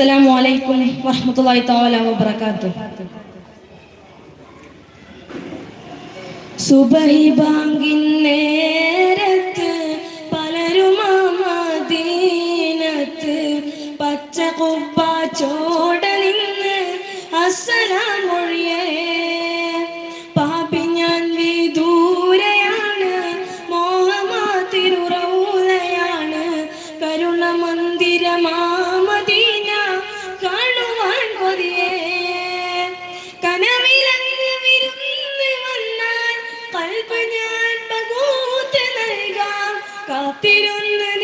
السلام عليكم ورحمة الله تعالى وبركاته സുബഹി ബാങ്കിൻ കാത്തിരുന്ന്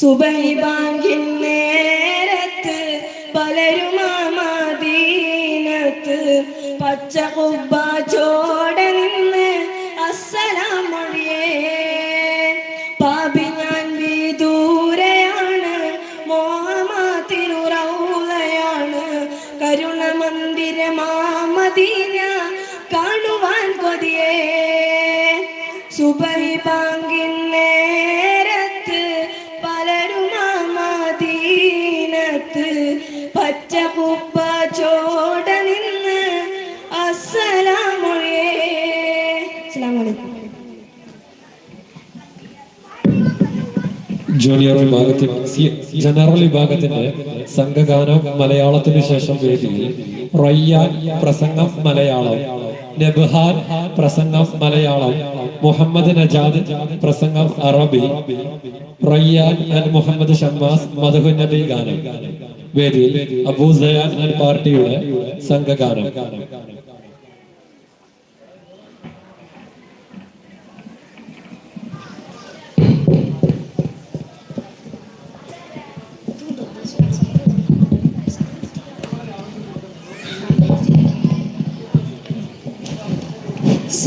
സുബൈ നേരത്ത് പലരും മദീനത്ത് പച്ച കുബ്ബ ചോ ജൂനിയർ വിഭാഗത്തിൽ ജനറൽ വിഭാഗത്തിന്റെ സംഘഗാനം മലയാളത്തിന് ശേഷം വേദിയിൽ റയ്യാൻ പ്രസംഗം മലയാളം. നബ്ഹാൻ പ്രസംഗം മലയാളം. മുഹമ്മദ് നജാദ് പ്രസംഗം അറബി. റയ്യാൻ അൽ മുഹമ്മദ് ഷമ്മാസ് മധുഹു നബി ഗാനം. വേദിയിൽ അബൂസയാൻ അൽ പാർട്ടിയുടെ സംഘഗാനം.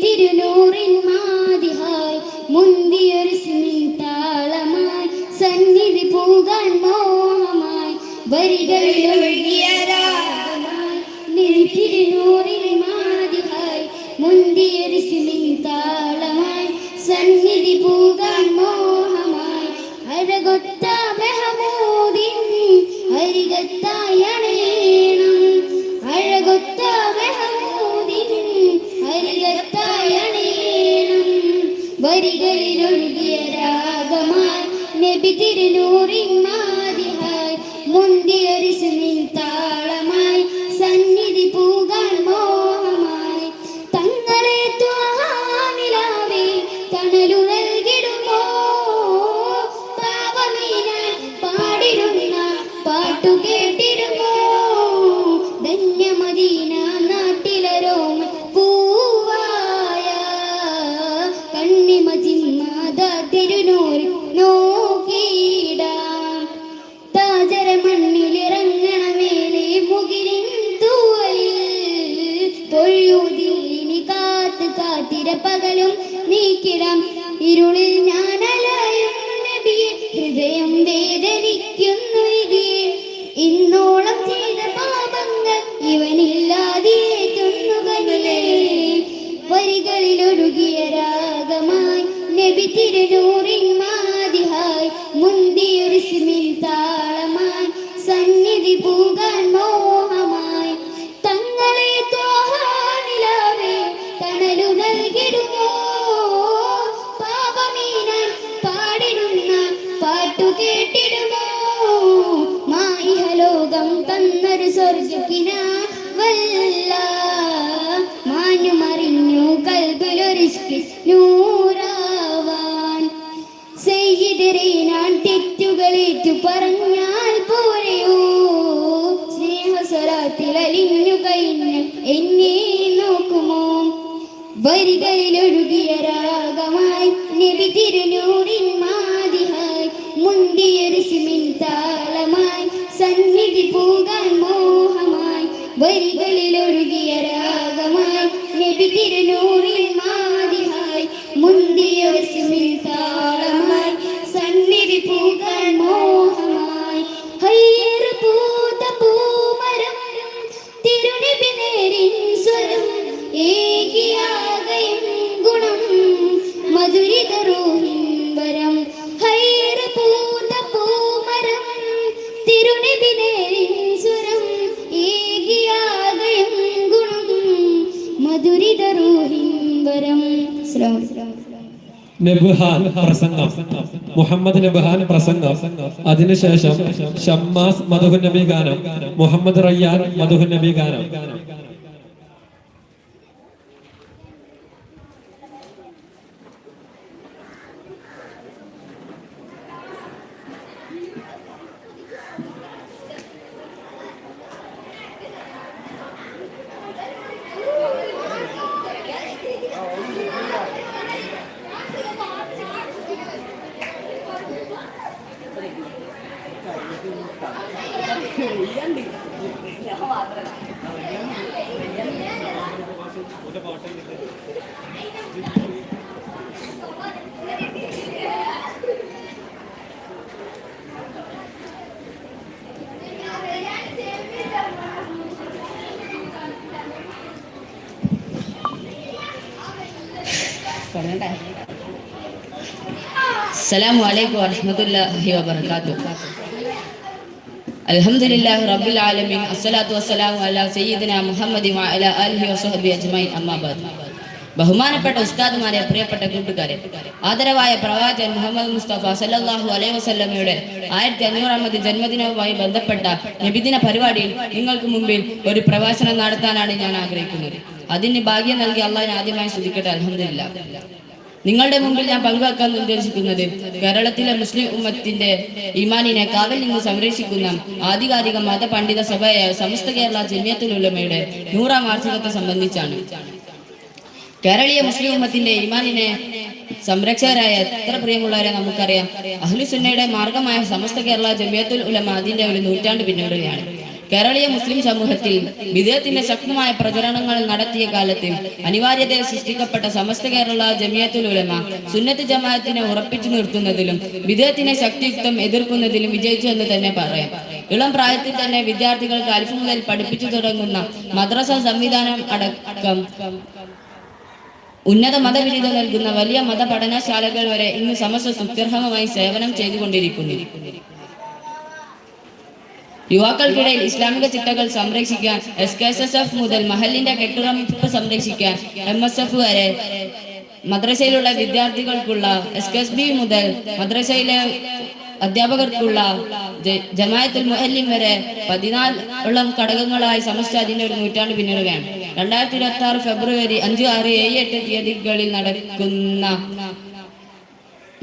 തിരുനൂറിൻ മാതിഹായി മുന്തിയൊരു സ്മിതാളമായി സന്നിധി പോകാൻ മോഹമായി വരികളിലൊഴി റബ്ബിന വല്ല ഞാൻ പറഞ്ഞാൽ വരികളിലൊഴുകിയ മുഹമ്മദ് നബഹാൻ പ്രസംഗം. അതിനുശേഷം ഷമ്മാസ് മധുഹുനബി ഗാനം മുഹമ്മദ് റയ്യാൻ മധുഹുനബി ഗാനം. السلام عليكم ورحمة الله وبركاته الحمد لله رب العالمين الصلاة والسلام على سيدنا محمد وعلى آله وصحبه أجمعين أما بعد ബഹുമാനപ്പെട്ട ഉസ്താദുമാരെ പ്രിയപ്പെട്ട കൂട്ടുകാരെ ആദരവായ പ്രവാചകൻ മുഹമ്മദ് മുസ്തഫ സല്ലല്ലാഹു അലൈഹി വസല്ലമയുടെ ആയിരത്തി അഞ്ഞൂറാമത് ജന്മദിനവുമായി ബന്ധപ്പെട്ട നബിദിന പരിപാടിയിൽ നിങ്ങൾക്ക് മുമ്പിൽ ഒരു പ്രഭാഷണം നടത്താനാണ് ഞാൻ ആഗ്രഹിക്കുന്നത് അതിന് ഭാഗ്യം നൽകി അള്ളാഹിനെ ആദ്യമായി ശ്രദ്ധിക്കട്ടെ അലഹമില്ല നിങ്ങളുടെ മുമ്പിൽ ഞാൻ പങ്കുവെക്കാൻ നിർദ്ദേശിക്കുന്നത് കേരളത്തിലെ മുസ്ലിം ഉമ്മത്തിന്റെ ഇമാനിനെ കാവൽ നിന്ന് സംരക്ഷിക്കുന്ന ആധികാരിക മത പണ്ഡിത സഭയായ സമസ്ത കേരള ജമിയത്തുൽ ഉലമയുടെ നൂറാം വാർഷികത്തെ സംബന്ധിച്ചാണ്. കേരളീയ മുസ്ലിം ഉമ്മത്തിന്റെ ഇമാനിനെ സംരക്ഷകരായ എത്ര പ്രിയമുള്ളവരെ നമുക്കറിയാം. അഹ്ലുസുന്നയുടെ മാർഗമായ സമസ്ത കേരള ജമിയത്തുൽ ഉലമ അതിന്റെ ഒരു നൂറ്റാണ്ട് പിന്നിടുകയാണ്. കേരളീയ മുസ്ലിം സമൂഹത്തിൽ വിദേഹത്തിന്റെ ശക്തമായ പ്രചരണങ്ങൾ നടത്തിയ കാലത്ത് അനിവാര്യതയെ സൃഷ്ടിക്കപ്പെട്ട സമസ്ത കേരള ജമിയത്തുൽ ഉലമ സുന്നത്ത് ജമാഅത്തിനെ ഉറപ്പിച്ചു നിർത്തുന്നതിലും വിദേഹത്തിനെ ശക്തിയുക്തം എതിർക്കുന്നതിലും വിജയിച്ചു എന്ന് തന്നെ പറയാം. ഇളം പ്രായത്തിൽ തന്നെ വിദ്യാർത്ഥികൾക്ക് അൽഫ് മുതൽ പഠിപ്പിച്ചു തുടങ്ങുന്ന മദ്രസ സംവിധാനം അടക്കം ഉന്നത മതവിരുദ്ധം നൽകുന്ന വലിയ മത പഠനശാലകൾ വരെ ഇന്ന് സമസ്ത സുത്യർഹമായി സേവനം ചെയ്തുകൊണ്ടിരിക്കുന്നു. യുവാക്കൾക്കിടയിൽ ഇസ്ലാമിക ചിട്ടകൾ സംരക്ഷിക്കാൻ S K S S F മുതൽ മഹലിന്റെ കെട്ടുറപ്പ് സംരക്ഷിക്കാൻ എം എസ് എഫ് വരെ. മദ്രസയിലുള്ള വിദ്യാർത്ഥികൾക്കുള്ള എസ് കെ എസ് ബി മുതൽ മദ്രസയിലെ അധ്യാപകർക്കുള്ള ജമായത്തുൽ മുഹല്ലിം വരെ പതിനാലോളം ഘടകങ്ങളായി സമസ്ത അതിന്റെ ഒരു നൂറ്റാണ്ട് പിന്നിടുകയാണ്. രണ്ടായിരത്തി ഇരുപത്തി ആറ് ഫെബ്രുവരി അഞ്ച് ആറ് ഏഴ് എട്ട് തീയതികളിൽ നടക്കുന്ന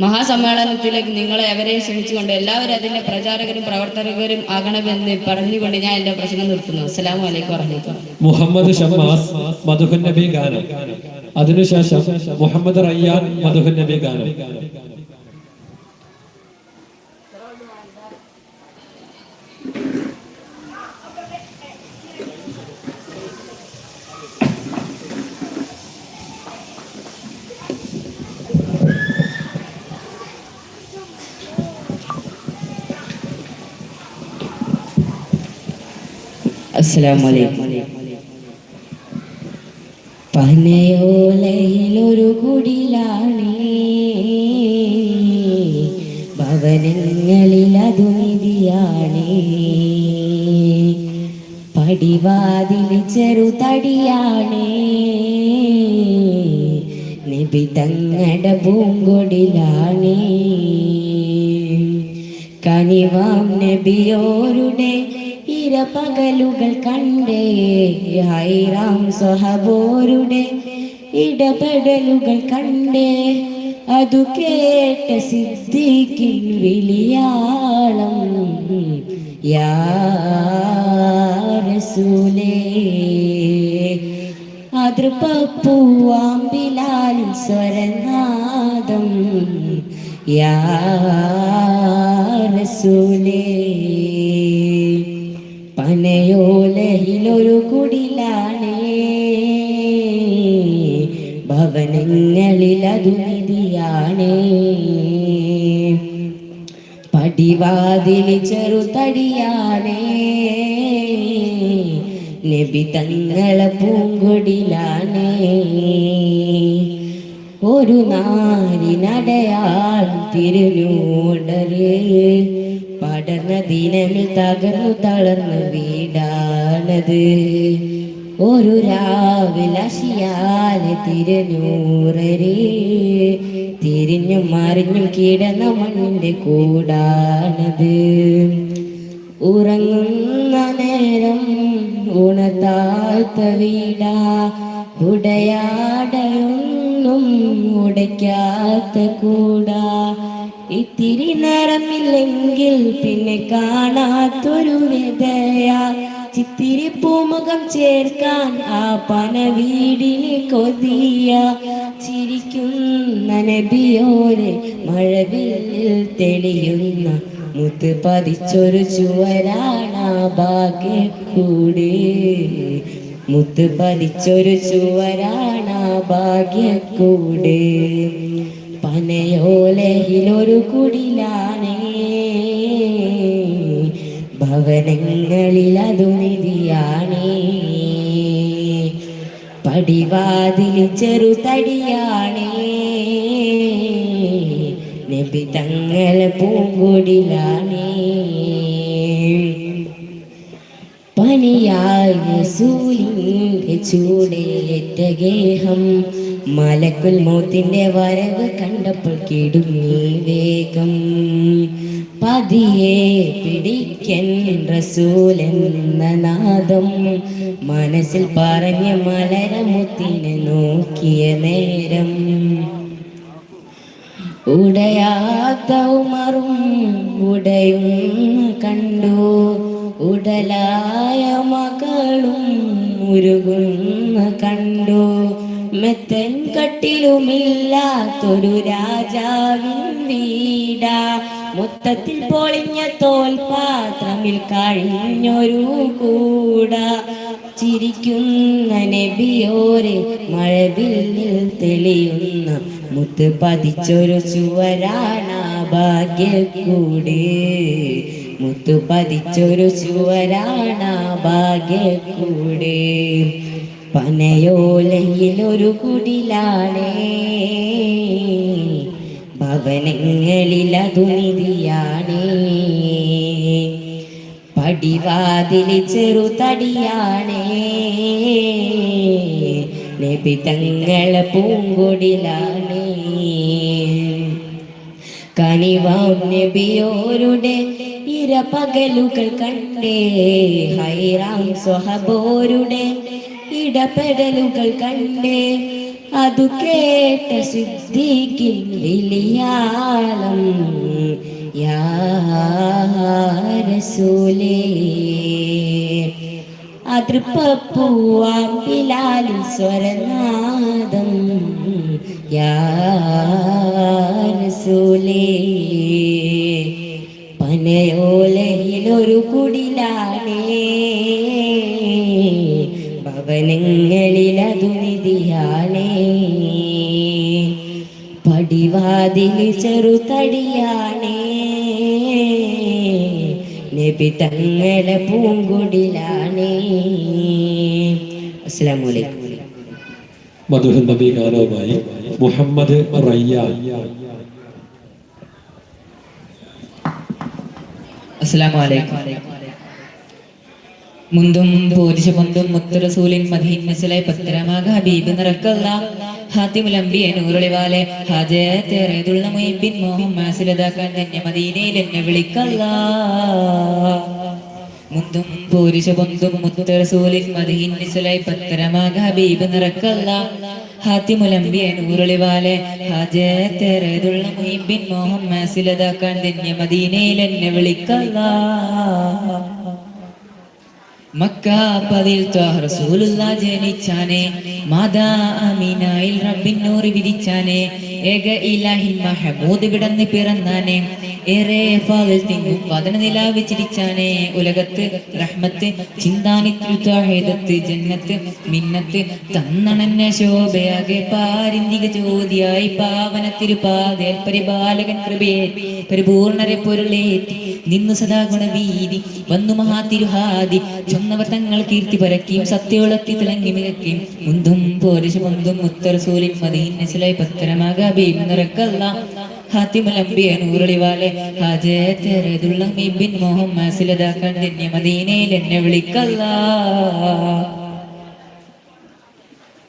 മഹാസമ്മേളനത്തിലേക്ക് നിങ്ങളെ എവരെയും ക്ഷണിച്ചുകൊണ്ട് എല്ലാവരും അതിന്റെ പ്രചാരകരും പ്രവർത്തകരും ആകണമെന്ന് പറഞ്ഞുകൊണ്ട് ഞാൻ എന്റെ പ്രസംഗം നിർത്തുന്നു. അസ്സലാമു അലൈക്കും മുഹമ്മദ് ഷമ്മാസ് മധുഹൻ ഗാനം. അതിനുശേഷം മുഹമ്മദ് റയ്യാൻ മധുഹന്നബി നബി ഗാനം. അസ്സലാമു അലൈക്കും പനയോലയിലൊരു കുടിലാണ്. ഭവനങ്ങളിൽ അതു നിധിയാണ്. പടിവാതിൽ ചെറുതടിയാണേ. നബി തങ്ങടെ പൂങ്കൊടിലാണ്. കനിവാം നബിയോരുടെ ഇരപകലുകൾ കണ്ടേ. ഹൈറാം സ്വഹബോരുടെ ഇടപെടലുകൾ കണ്ടേ. അതു കേട്ട സിദ്ധിക്കിൻ വിളിയാളം യാസൂലേ അതൃപ്പൂവാമ്പിലാലും സ്വരനാദം യാ റസൂലേ കുടിലാണേ. അതു നിധിയാണ്. പടിവാതിൽ ചെറുതടിയാണേ. നബി തങ്ങളെ പൂങ്കൊടിലാണ്. ഒരു നാരിനടയാളം തിരുനൂടലേ പടർന്ന ദിനമിൽ തകർന്നു തളർന്ന് വീടാണത്. ഒരു രാവിലശിയാൽ തിരുനൂറര്. തിരിഞ്ഞും മറിഞ്ഞും കിടന്ന മണ്ണിന്റെ കൂടാണത്. ഉറങ്ങുന്ന നേരം ഉണർത്താത്ത വീടാ. ഉടയാടയൊന്നും ഉടയ്ക്കാത്ത കൂടാ. ഇത്തിരി നിറമില്ലെങ്കിൽ പിന്നെ കാണാത്തൊരു വിധയാ. ചിത്തിരി പൂമുഖം ചേർക്കാൻ ആ പന വീടിന് കൊതിയ. ചിരിക്കുന്ന നബിയോരെ മഴവില്ലിൽ തെളിയുന്ന മുത്ത് പതിച്ചൊരു ചുവരാണ ഭാഗ്യക്കൂട്. മുത്ത് പതിച്ചൊരു ചുവരാണ ഭാഗ്യക്കൂട്. പനയോലയിലൊരു കുടിലാണേ. ഭവനങ്ങളിൽ അതു നിധിയാണേ പടിവാതിൽ ചെറുതടിയാണേ നബി തങ്ങൾ പൂങ്കൊടിലാണേ. സൂലിന്റെ ചൂടേറ്റ ഗേഹം. മലക്കുൽ മൗത്തിന്റെ വരവ് കണ്ടപ്പോൾ കിടുങ്ങി വേഗം. പതിയെ പിടിക്കൻ റസൂലെന്ന നാദം. മനസ്സിൽ പറഞ്ഞ മലരമുത്തിനെ നോക്കിയ നേരം. ഉടയാത്ത ഉമറും ഉടയും കണ്ടു ഉടലായ മകളും ഉരുകുന്ന കണ്ടു. മെത്തൻ കട്ടിലുമില്ലാത്തൊരു രാജാവിൻ വീടാ. മൊത്തത്തിൽ പൊളിഞ്ഞ തോൽപാത്രമിൽ കഴിഞ്ഞൊരു കൂട. ചിരിക്കുന്ന നബിയോരെ മഴവില്ലിൽ തെളിയുന്ന മുത്ത് പതിച്ചൊരു ചുവരാണ ഭാഗ്യക്കൂട്. മുത്ത് പതിച്ചൊരു ചുവരാണ പനയോലയിൽ ഒരു കുടിലാണേ. ഭവനങ്ങളിൽ അതു നിധിയാണേ. പടിവാതിൽ ചെറുതടിയാണേ. നബി തങ്ങളെ പൂങ്കൊടിലാണേ. കനിവാം നബിയോരുടെ ഇരപകലുകൾ കണ്ടേ. ഹൈറാം സ്വഹബോരുടെ ഇടപെടലുകൾ കണ്ടേ. അതു കേട്ട സിദ്ധിക്കിൽ വിളിയാളം യാ റസൂലേ. അതൃപ്പൂവാം പിലാലിൻ സ്വരനാദം യാ റസൂലേ പനയോലയിലൊരു കുടിലാണേ ഭവനങ്ങളിലതു നിധിയാണേ പടിവാതിൽ ചെറുതടിയാണേ. നബി തങ്ങളെ പൂങ്കുടിലാണേ. അസ്സലാമു അലൈക്കും മധുഹ നബി ഗാനവുമായി മുഹമ്മദ് റയ്യാൻ മുന്തും മദീൻ മുന്തും പോരിശ പൊന്തും മുത്തുറസൂലിൻ മദീൻ നസലായി പത്തരമാക ഹബീബ് നിറക്കല്ല. ഹാത്തിമുൽ അംബിയ നൂറുളിവാലെ. ഹാജത്തേറേതുള്ള മുയിബിൻ മോഹം മാസിലതാക്കാൻ തന്നെ മദീനയിൽ എന്നെ വിളിക്കല്ല. മക്ക പതിൽ ത്വാഹ റസൂലുള്ള പാരിന്തിക പരിപാലകൻ കൃപയെ പരിപൂർണരെ പൊരുളേറ്റി. നിന്നു സദാ ഗുണവീതി. വന്നു മഹാ തിരുഹാദി ചൊന്നവർ തങ്ങൾ കീർത്തി പരക്കിയും സത്യോളത്തി തിളങ്ങി മികക്കിയും മുന്തും പോരിശ മുന്തും പത്തരമാകാ മീബിൻ മോഹം മാസിലതാക്കാൻ തന്നെ മദീനയിൽ എന്നെ വിളിക്കല്ല.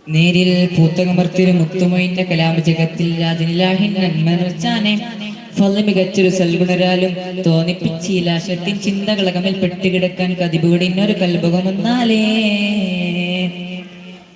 നേരിൽ പൂത്തകമർത്തിരു മുത്തുമൊയിന്റെ കലാമ ജഗത്തിൽ അതിനിലാഹിൻ നന്മ നിറച്ചാനെ. ഫല മികച്ചൊരു സൽഗുണരാലും തോന്നിപ്പിച്ചിലാശത്തിൻ ചിന്തകളകമിൽ പെട്ടുകിടക്കാൻ കതിപൂടിനൊരു കൽഭകമൊന്നാലേ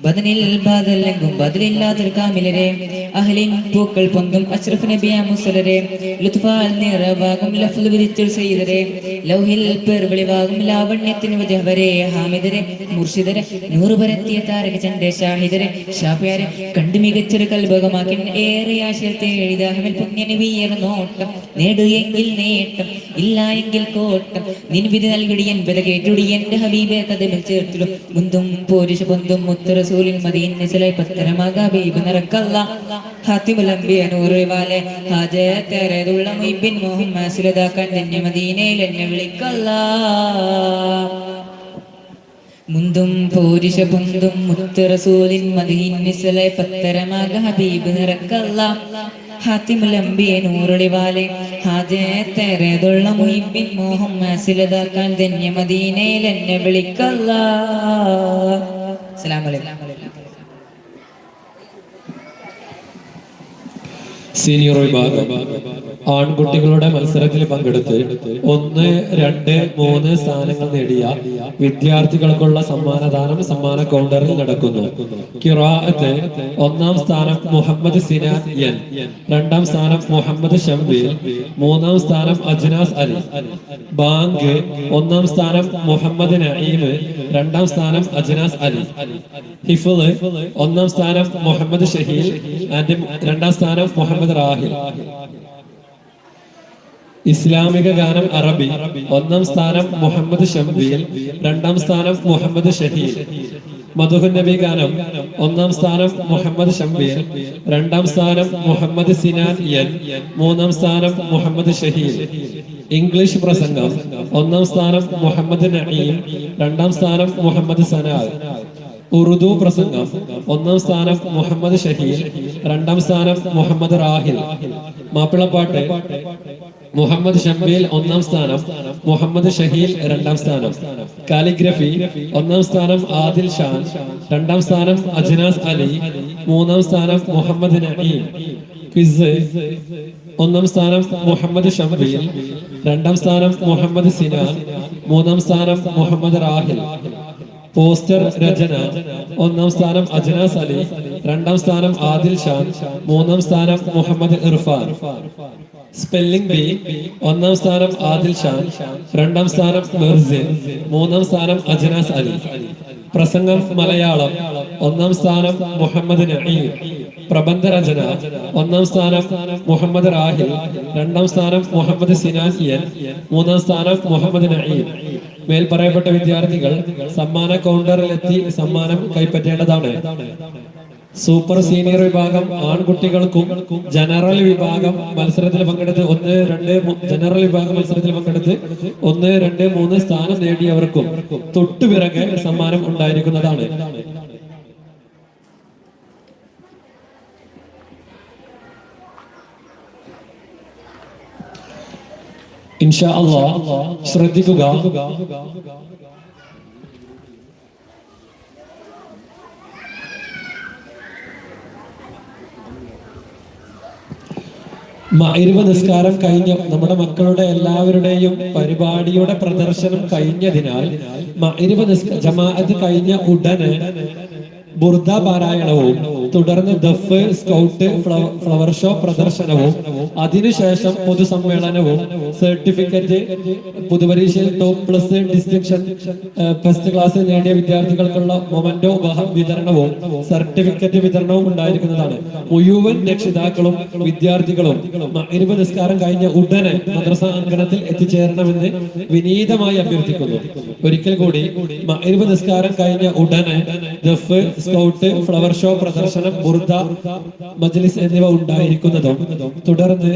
ബദനിൽ ബാദലെങ്കും ബദലില്ലാത്തൊരു കാമിലരെ. അഹലിൻ പൂക്കൾ പൊന്തും അഷ്റഫ് നബിയ മുസലരെ ലുത്ഫാൽ നിറവാകും ലഫ്ൽ വിരിച്ചൊരു സയ്യിദരെ. ലൗഹിൽ പെർവിളിവാകും ലാവണ്യത്തിന് വജഹവരെ ഹാമിദരെ മുർഷിദരെ നൂറ് പരത്തിയ താരക ചണ്ഡ ഷാഹിദരെ ഷാഫിയാരെ കണ്ടു മികച്ചൊരു കൽഭകമാക്കി ഏറെ ആശയത്തെ എഴുതാഹമിൽ പുണ്യനബിയർ നോട്ടം. നേടുയെങ്കിൽ നേട്ടം ഇല്ല എങ്കിൽ കോട്ടം. നിൻവിധി നൽകിടിയൻ വില കേട്ടുടി എന്റെ ഹബീബെ കഥമിൽ ചേർത്തിടും. മുന്തും പോരുഷ പൊന്തും മുത്തറസൂലിൻ മദീൻ നിസലായി പത്തരമാകാ ബീബ് നിറക്കല്ല ഹാത്തിമുലംബിയ നൂറുവാലെ ഹാജത്തേറേതുള്ള മുയിബിൻ മോഹം മാസിലതാക്കാൻ തന്നെ മദീനയിൽ എന്നെ വിളിക്കല്ല മുന്തും പോരിഷ പൊന്തും മുത്തറസൂലിൻ മദീൻ നിസലെ പത്തരമാക ഹബീബ് നിറക്കല്ല ഹാത്തിമുലംബിയെ നൂറൊളിവാലെ ഹാജത്തേറേതുള്ള മുയിബിൻ മോഹം മാസിലതാക്കാൻ ധന്യ മദീനയിൽ എന്നെ വിളിക്കല്ല അസ്സലാമു സീനിയർ വിഭാഗം. ആൺകുട്ടികളുടെ മത്സരത്തിൽ പങ്കെടുത്ത് ഒന്ന് രണ്ട് മൂന്ന് സ്ഥാനങ്ങൾ നേടിയ വിദ്യാർത്ഥികൾക്കുള്ള സമ്മാനദാനം സമ്മാന കൗണ്ടറിൽ നടക്കുന്നു. കിറാഅത്ത് ഒന്നാം സ്ഥാനം മുഹമ്മദ് സിനാൻ എൻ രണ്ടാം സ്ഥാനം മുഹമ്മദ് ഷംബീൽ മൂന്നാം സ്ഥാനം അജ്നാസ് അലി. ബാങ്ക് ഒന്നാം സ്ഥാനം മുഹമ്മദ് നഈം രണ്ടാം സ്ഥാനം അജ്നാസ് അലി. ഹിഫുൽ ഒന്നാം സ്ഥാനം മുഹമ്മദ് ഷഹീൽ ആൻഡ് രണ്ടാം സ്ഥാനം മുഹമ്മദ് റാഹിൽ. ഇസ്ലാമിക ഗാനം അറബി. ഒന്നാം സ്ഥാനം മുഹമ്മദ് ഷംബീൽ രണ്ടാം സ്ഥാനം മുഹമ്മദ് ഷഹീൽ. മധുഹൻ നബി ഗാനം. ഒന്നാം സ്ഥാനം മുഹമ്മദ് ഷംബീൽ രണ്ടാം സ്ഥാനം മുഹമ്മദ് സിനാൻ എൻ. മൂന്നാം സ്ഥാനം മുഹമ്മദ് ഷഹീൽ. ഇംഗ്ലീഷ് പ്രസംഗം. ഒന്നാം സ്ഥാനം മുഹമ്മദ് നഈം. രണ്ടാം സ്ഥാനം മുഹമ്മദ് സനാൽ. ഉറുദു പ്രസംഗം. ഒന്നാം സ്ഥാനം മുഹമ്മദ് ഷഹീൽ രണ്ടാം സ്ഥാനം മുഹമ്മദ് റാഹിൽ. മാപ്പിളപ്പാട്ട് മുഹമ്മദ് ഷംബീൽ ഒന്നാം സ്ഥാനം മുഹമ്മദ് ഷഹീൽ രണ്ടാം സ്ഥാനം. കാലിഗ്രഫി ഒന്നാം സ്ഥാനം ആദിൽ ഷാൻ രണ്ടാം സ്ഥാനം അജ്നാസ് അലി മൂന്നാം സ്ഥാനം മുഹമ്മദ് നഈം. ക്വിസ് ഒന്നാം സ്ഥാനം മുഹമ്മദ് ഷംബീൽ രണ്ടാം സ്ഥാനം മുഹമ്മദ് സിനാൻ മൂന്നാം സ്ഥാനം മുഹമ്മദ് റാഹിൽ. പോസ്റ്റർ രചന. ഒന്നാം സ്ഥാനം അജ്നാസ് അലി രണ്ടാം സ്ഥാനം ആദിൽ ഷാൻ മൂന്നാം സ്ഥാനം മുഹമ്മദ് ഇർഫാൻ. സ്പെല്ലിംഗ് ബി ഒന്നാം സ്ഥാനം ആദിൽ ഷാൻ രണ്ടാം സ്ഥാനം മിർസിൻ മൂന്നാം സ്ഥാനം അജ്നാസ് അലി പ്രസംഗം മലയാളം. ഒന്നാം സ്ഥാനം മുഹമ്മദ് നഈം പ്രബന്ധ രചന. ഒന്നാം സ്ഥാനം മുഹമ്മദ് റാഹിൽ രണ്ടാം സ്ഥാനം മുഹമ്മദ് സിനാഹിയൻ മൂന്നാം സ്ഥാനം മുഹമ്മദ് നഈം. മേൽ പറയപ്പെട്ട വിദ്യാർത്ഥികൾ സമ്മാന കൗണ്ടറിലെത്തി സമ്മാനം കൈപ്പറ്റേണ്ടതാണ്. സൂപ്പർ സീനിയർ വിഭാഗം ആൺകുട്ടികൾക്കും ജനറൽ വിഭാഗം മത്സരത്തിൽ പങ്കെടുത്ത് ഒന്ന് രണ്ട് ജനറൽ വിഭാഗം മത്സരത്തിൽ പങ്കെടുത്ത് ഒന്ന് രണ്ട് മൂന്ന് സ്ഥാനം നേടിയവർക്കും തൊട്ടുപിറകെ സമ്മാനം ഉണ്ടായിരിക്കുന്നതാണ്. ഇൻഷാ അള്ളാഹ് ശ്രദ്ധിക്കുക. മൈരുവ നിസ്കാരം കഴിഞ്ഞ നമ്മുടെ മക്കളുടെ എല്ലാവരുടെയും പരിപാടിയുടെ പ്രദർശനം കഴിഞ്ഞതിനാൽ മൈരുവ നിസ്ക ജമാഅത്ത് കഴിഞ്ഞ ഉടനെ ബുർദ പാരായണവും തുടർന്ന് ദഫ് സ്കൗട്ട് ഫ്ലവർ ഷോ പ്രദർശനവും അതിനുശേഷം പൊതുസമ്മേളനവും certificate പൊതുപരീക്ഷയിൽ top plus distinction first class നേടിയ വിദ്യാർത്ഥികൾക്കുള്ള മൊമന്റോ ഉപഹാ വിതരണവും സർട്ടിഫിക്കറ്റ് വിതരണവും ഉണ്ടായിരിക്കുന്നതാണ്. മുഴുവൻ രക്ഷിതാക്കളും വിദ്യാർത്ഥികളും മഗ്‌രിബ് നിസ്കാരം കഴിഞ്ഞ ഉടനെ മദ്രസ അങ്കണത്തിൽ എത്തിച്ചേരണമെന്ന് വിനീതമായി അഭ്യർത്ഥിക്കുന്നു. ഒരിക്കൽ കൂടി മഗ്‌രിബ് നിസ്കാരം കഴിഞ്ഞ ഉടനെ ദഫ് സ്കൗട്ട് ഫ്ലവർ ഷോ പ്രദർശനം ബുർദ മജ്ലിസ് എന്നിവ ഉണ്ടായിരിക്കുന്നതും തുടർന്ന്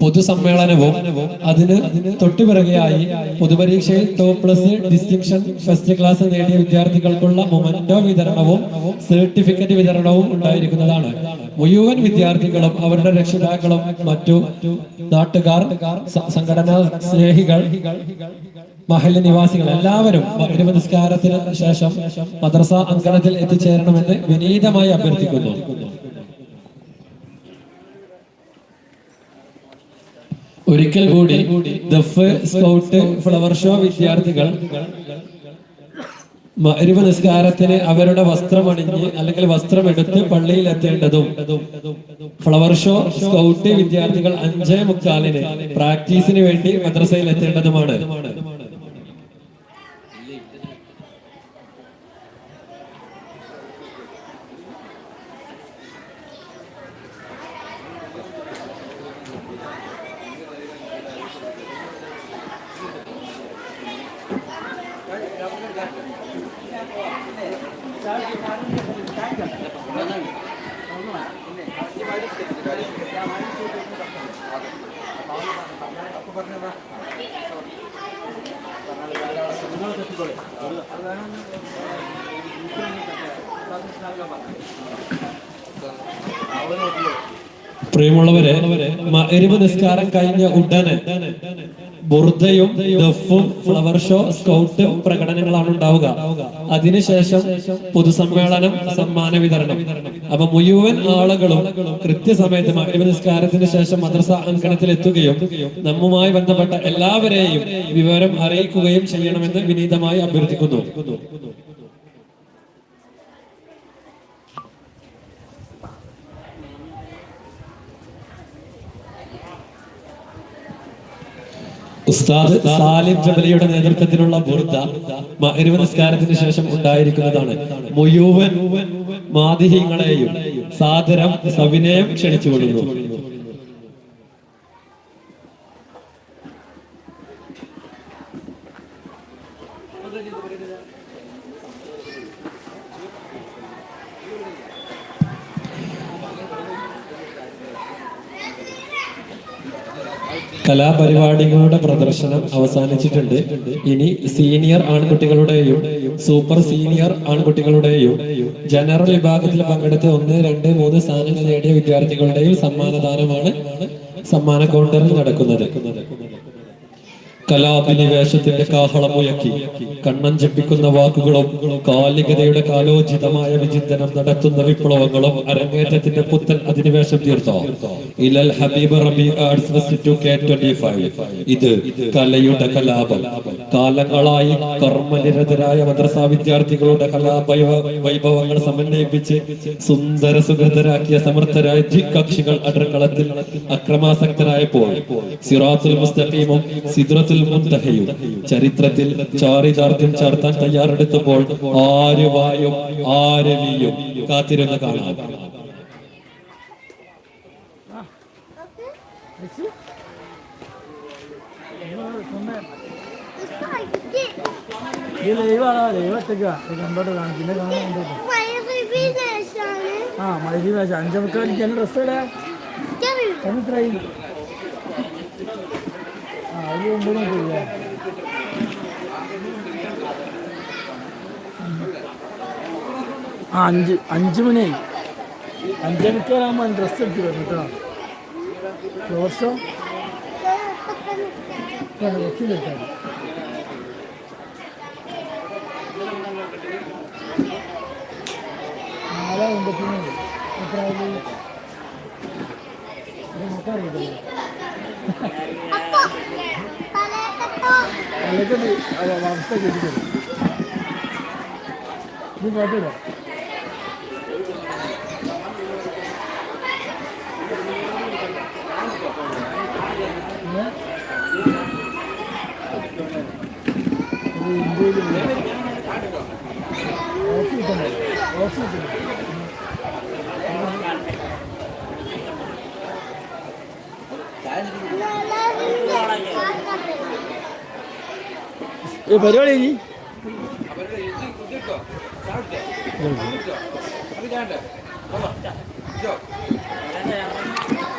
പൊതുസമ്മേളനവും അതിന് തൊട്ടുപിറകെയായി പൊതുപരീക്ഷയിൽ top plus distinction first class നേടിയ വിദ്യാർത്ഥികൾക്കുള്ള മൊമന്റോ വിതരണവും സർട്ടിഫിക്കറ്റ് വിതരണവും ഉണ്ടായിരിക്കുന്നതാണ്. മുഴുവൻ വിദ്യാർത്ഥികളും അവരുടെ രക്ഷിതാക്കളും മറ്റു നാട്ടുകാർ സംഘടനാ സ്നേഹികൾ മഹല്ല് നിവാസികൾ എല്ലാവരും നിസ്കാരത്തിന് ശേഷം മദ്രസ അങ്കണത്തിൽ എത്തിച്ചേരണമെന്ന് വിനീതമായി അഭ്യർത്ഥിക്കുന്നു. ഒരിക്കൽ കൂടി ദഫ് സ്കൗട്ട് ഫ്ലവർ ഷോ വിദ്യാർത്ഥികൾ മരുവ് നിസ്കാരത്തിന് അവരുടെ വസ്ത്രം അണിഞ്ഞ് അല്ലെങ്കിൽ വസ്ത്രമെടുത്ത് പള്ളിയിൽ എത്തേണ്ടതും ഫ്ലവർ ഷോ സ്കൗട്ട് വിദ്യാർത്ഥികൾ അഞ്ചേ മുക്കാലിന് പ്രാക്ടീസിന് വേണ്ടി മദ്രസയിൽ എത്തേണ്ടതുമാണ്. Thank you. പ്രിയമുള്ളവരെ എരിവ് നിസ്കാരം കഴിഞ്ഞ ഉടനെ ബുർദയും ദഫും ഫ്ലവർ ഷോ സ്കൗട്ട് പ്രകടനങ്ങളാണ് ഉണ്ടാവുക. അതിനുശേഷം പൊതുസമ്മേളനം സമ്മാന വിതരണം. അപ്പൊ മുഴുവൻ ആളുകളും കൃത്യസമയത്ത് മകരവ് നിസ്കാരത്തിന് ശേഷം മദ്രസ അങ്കണത്തിൽ എത്തുകയും നമ്മുമായി ബന്ധപ്പെട്ട എല്ലാവരെയും വിവരം അറിയിക്കുകയും ചെയ്യണമെന്ന് വിനീതമായി അഭ്യർത്ഥിക്കുന്നു. ഉസ്താദ് സാലിം ജബലിയുടെ നേതൃത്വത്തിലുള്ള ബുർദ മഗ്‌രിബ് നിസ്കാരത്തിന് ശേഷം ഉണ്ടായിരിക്കുന്നതാണ്. മുഴുവൻ മാതിഹ്യങ്ങളെയും സാദരം സവിനയം ക്ഷണിച്ചുകൊള്ളുന്നു. കലാപരിപാടികളുടെ പ്രദർശനം അവസാനിച്ചിട്ടുണ്ട്. ഇനി സീനിയർ ആൺകുട്ടികളുടെയും സൂപ്പർ സീനിയർ ആൺകുട്ടികളുടെയും ജനറൽ വിഭാഗത്തിൽ പങ്കെടുത്ത് ഒന്ന് രണ്ട് മൂന്ന് സ്ഥാനങ്ങൾ നേടിയ വിദ്യാർത്ഥികളുടെയും സമ്മാനദാനമാണ് സമ്മാന കൗണ്ടറിൽ നടക്കുന്നത്. കലാഭിനിവേശത്തിന്റെ കാഹളമുയക്കി കണ്ണം ജപിക്കുന്ന വാക്കുകളും കാലികതയുടെ കാലോചിതമായ വിചിന്തനം നടത്തുന്ന വിപ്ലവങ്ങളും അരങ്ങേറ്റത്തിന്റെ പുത്തൻ അധിനിവേശം തീർത്തോ? ഇലൽ ഹബീബ് റബി ഇത് കലയുടെ കലാപം. കാലങ്ങളായി കർമ്മനിരതരായ മദ്രസാ വിദ്യാർത്ഥികളുടെ കലാപ വൈഭവങ്ങൾ സമന്വയിപ്പിച്ച് സുന്ദര സുഹൃതരാക്കിയ സമർത്ഥരായ ജിക്കക്ഷികൾ അടുക്കളത്തിൽ അക്രമാസക്തരായപ്പോൾ സിറാത്തുൽ മുസ്തഖീമും മുന്തഹയും ചരിത്രത്തിൽ ചാരിതാർത്ഥ്യം ചാർത്താൻ തയ്യാറെടുത്തപ്പോൾ ആര് വായും ആര് വീയും കാത്തിരുന്ന് കാണാം. ഈ ലൈവാണോ ലൈവ് ഒറ്റയ്ക്കാ കണ്ടോട്ട് കാണിച്ചില്ല കാണാൻ കണ്ടോട്ട് ആ മൈലി വേശ അഞ്ചേ മുക്കാലിക്ക് ഡ്രസ്സ് ഇടാ ആ അഞ്ച് അഞ്ച് മണിയായി അഞ്ചേ മുക്കാലാകുമ്പോൾ ഡ്രസ്സ് എടുത്ത് വരും കേട്ടോ. ഫ്ലോർ ഷോ വെച്ചിലെടുത്താൽ നാല് എത്ര നോക്കാറില്ല അല്ലെങ്കിൽ അവസ്ഥ കിട്ടിത്തരും ഇത് കുഴപ്പമില്ല. ഇന്ത്യയിൽ പരിപാടി ഇനി